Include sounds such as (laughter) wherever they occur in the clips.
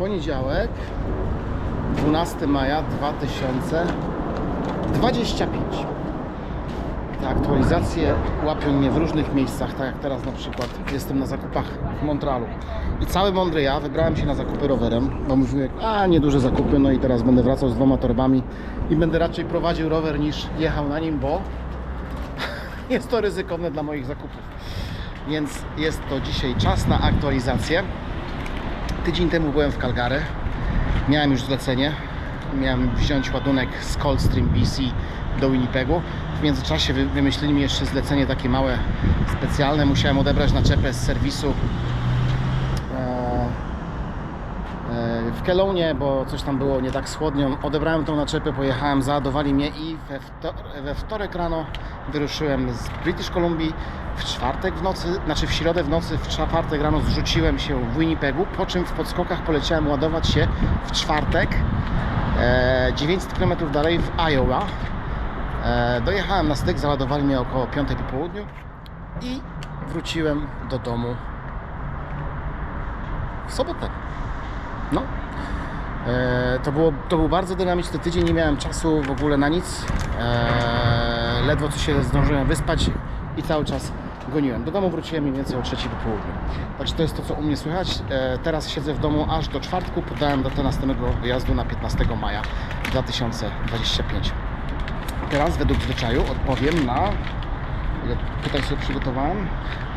poniedziałek, 12 maja 2025. Te aktualizacje łapią mnie w różnych miejscach, tak jak teraz na przykład jestem na zakupach w Montrealu. I cały mądry ja wybrałem się na zakupy rowerem, bo mówiłem, a nieduże zakupy, no i teraz będę wracał z dwoma torbami i będę raczej prowadził rower niż jechał na nim, bo (laughs) jest to ryzykowne dla moich zakupów. Więc jest to dzisiaj czas na aktualizację. Tydzień temu byłem w Calgary. Miałem już zlecenie. Miałem wziąć ładunek z Coldstream BC do Winnipegu. W międzyczasie wy- wymyślili mi jeszcze zlecenie takie małe, specjalne. Musiałem odebrać naczepę z serwisu e, e, w Kelonie, bo coś tam było nie tak z chłodnią. Odebrałem tą naczepę, pojechałem, załadowali mnie i we, wto we wtorek rano wyruszyłem z British Columbia. W czwartek w nocy, znaczy w środę w nocy, w czwartek rano zrzuciłem się w Winnipegu, po czym w podskokach poleciałem ładować się w czwartek e, 900 km dalej w Iowa. E, dojechałem na styk, załadowali mnie około 5 po południu i wróciłem do domu w sobotę. No. E, to, było, to był bardzo dynamiczny tydzień, nie miałem czasu w ogóle na nic. E, ledwo co się zdążyłem wyspać i cały czas goniłem. Do domu wróciłem mniej więcej o trzeciej po południu. Także to jest to, co u mnie słychać. E, teraz siedzę w domu aż do czwartku. Podałem datę następnego wyjazdu na 15 maja 2025. Teraz według zwyczaju odpowiem na pytań sobie przygotowałem.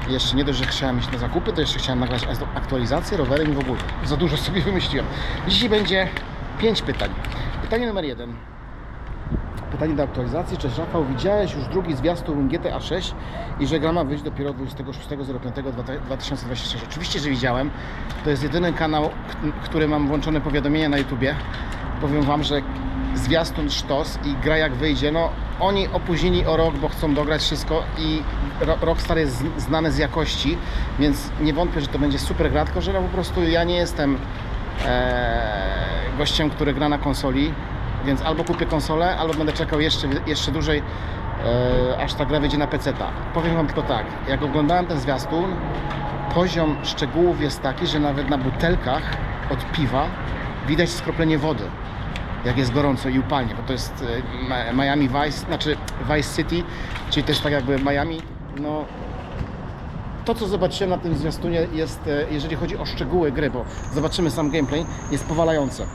Jeszcze nie dość, że chciałem iść na zakupy, to jeszcze chciałem nagrać aktualizację, rowerem i w ogóle. Za dużo sobie wymyśliłem. Dzisiaj będzie 5 pytań. Pytanie numer jeden. Pytanie do aktualizacji. Cześć Rafał, widziałeś już drugi zwiastun GTA 6 i że gra ma wyjść dopiero 26.05.2026? Oczywiście, że widziałem. To jest jedyny kanał, który mam włączone powiadomienia na YouTubie. Powiem Wam, że zwiastun sztos i gra jak wyjdzie, no oni opóźnili o rok, bo chcą dograć wszystko i Ro- Rockstar jest znany z jakości, więc nie wątpię, że to będzie super gra, tylko że no po prostu ja nie jestem e, gościem, który gra na konsoli, więc albo kupię konsolę, albo będę czekał jeszcze, jeszcze dłużej, e, aż ta gra wyjdzie na PC. Powiem Wam tylko tak, jak oglądałem ten zwiastun, poziom szczegółów jest taki, że nawet na butelkach od piwa widać skroplenie wody jak jest gorąco i upalnie, bo to jest e, Miami Vice, znaczy Vice City, czyli jest tak jakby Miami, no to co zobaczyłem na tym zwiastunie jest, e, jeżeli chodzi o szczegóły gry, bo zobaczymy sam gameplay, jest powalające.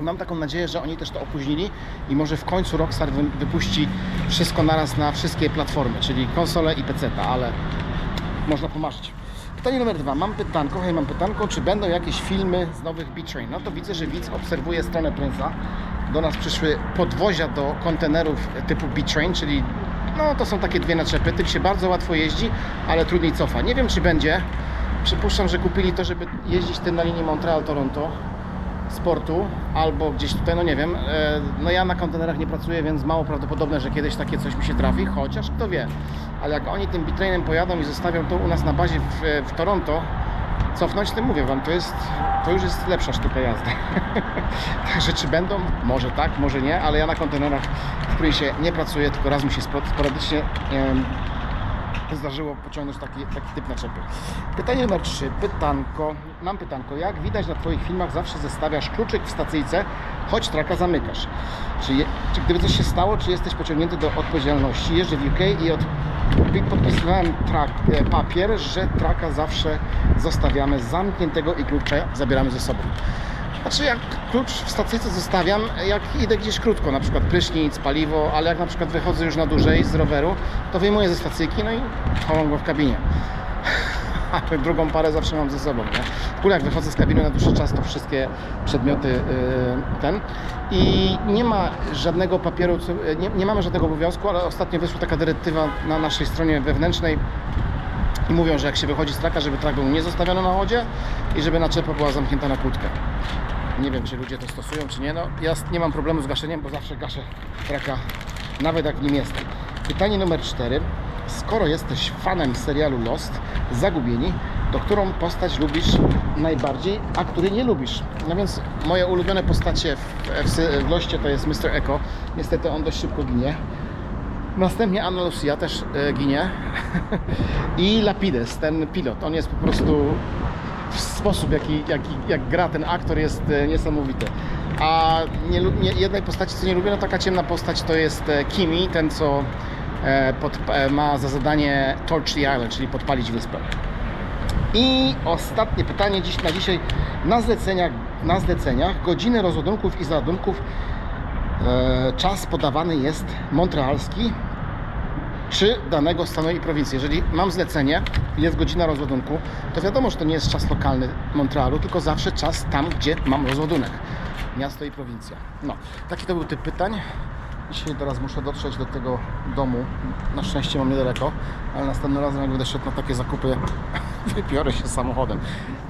Mam taką nadzieję, że oni też to opóźnili i może w końcu Rockstar wy- wypuści wszystko naraz na wszystkie platformy, czyli konsole i PC, ale można pomarzyć. Pytanie numer dwa. Mam pytanko, hej, mam pytanko, czy będą jakieś filmy z nowych B-Train? No to widzę, że widz obserwuje stronę Prince'a. Do nas przyszły podwozia do kontenerów typu B-Train, czyli no to są takie dwie naczepy. Tym się bardzo łatwo jeździ, ale trudniej cofa. Nie wiem, czy będzie. Przypuszczam, że kupili to, żeby jeździć tym na linii Montreal-Toronto sportu albo gdzieś tutaj, no nie wiem. E, No ja na kontenerach nie pracuję, więc mało prawdopodobne, że kiedyś takie coś mi się trafi, chociaż kto wie. Ale jak oni tym bitrainem pojadą i zostawią to u nas na bazie w, w Toronto, cofnąć, tym mówię Wam, to jest, to już jest lepsza sztuka jazdy. (laughs) Także czy będą? Może tak, może nie, ale ja na kontenerach w Prince'ie nie pracuję, tylko raz mi się sporadycznie zdarzyło pociągnąć taki, taki typ naczepy. Pytanie numer 3. Pytanko. Mam pytanko. Jak widać na Twoich filmach zawsze zestawiasz kluczyk w stacyjce, choć traka zamykasz. Czy, je, czy gdyby coś się stało, czy jesteś pociągnięty do odpowiedzialności? Jeżdżę w UK i od, podpisywałem trak, e, papier, że traka zawsze zostawiamy zamkniętego i klucza zabieramy ze sobą. Znaczy jak klucz w stacyjce zostawiam, jak idę gdzieś krótko, na przykład prysznic, paliwo, ale jak na przykład wychodzę już na dłużej z roweru, to wyjmuję ze stacyjki, no i chowam go w kabinie. (laughs) Ale drugą parę zawsze mam ze sobą, nie? W ogóle jak wychodzę z kabiny na dłuższy czas, to wszystkie przedmioty yy, ten. I nie ma żadnego papieru, co, nie, nie mamy żadnego obowiązku, ale ostatnio wyszła taka dyrektywa na naszej stronie wewnętrznej, i mówią, że jak się wychodzi z traka, żeby trak był nie zostawiony na chodzie i żeby naczepa była zamknięta na kłódkę. Nie wiem, czy ludzie to stosują, czy nie. No, ja nie mam problemu z gaszeniem, bo zawsze gaszę traka, nawet jak nim jestem. Pytanie numer 4. Skoro jesteś fanem serialu Lost, Zagubieni, to którą postać lubisz najbardziej, a której nie lubisz? No więc moje ulubione postacie w, w, w Loście to jest Mr. Echo. Niestety on dość szybko ginie. Następnie Anna Lucia też e, ginie. (laughs) I Lapides, ten pilot. On jest po prostu sposób, jaki, jaki, jak gra ten aktor jest e, niesamowity. A nie, nie, jednej postaci, co nie lubię, no taka ciemna postać to jest e, Kimi, ten co e, pod, ma za zadanie Torch the Island, czyli podpalić wyspę. I ostatnie pytanie dziś na dzisiaj. Na zleceniach, na zleceniach godziny rozładunków i załadunków e, czas podawany jest montrealski czy danego stanu i prowincji. Jeżeli mam zlecenie, jest godzina rozładunku, to wiadomo, że to nie jest czas lokalny Montrealu, tylko zawsze czas tam, gdzie mam rozładunek. Miasto i prowincja. No, taki to był typ pytań. Dzisiaj teraz muszę dotrzeć do tego domu. Na szczęście mam niedaleko, ale następnym razem, jak będę szedł na takie zakupy, (laughs) wypiorę się samochodem.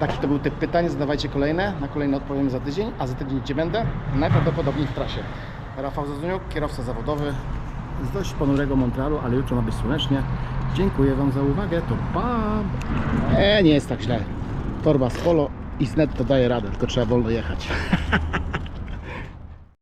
Taki to był typ pytań. Zadawajcie kolejne. Na kolejne odpowiem za tydzień, a za tydzień gdzie będę? Najprawdopodobniej w trasie. Rafał Zazuniuk, kierowca zawodowy z dość ponurego Montrealu, ale jutro ma być słonecznie. Dziękuję Wam za uwagę. To pa! E, nie jest tak źle. Torba z polo i z net to daje radę, tylko trzeba wolno jechać. (laughs)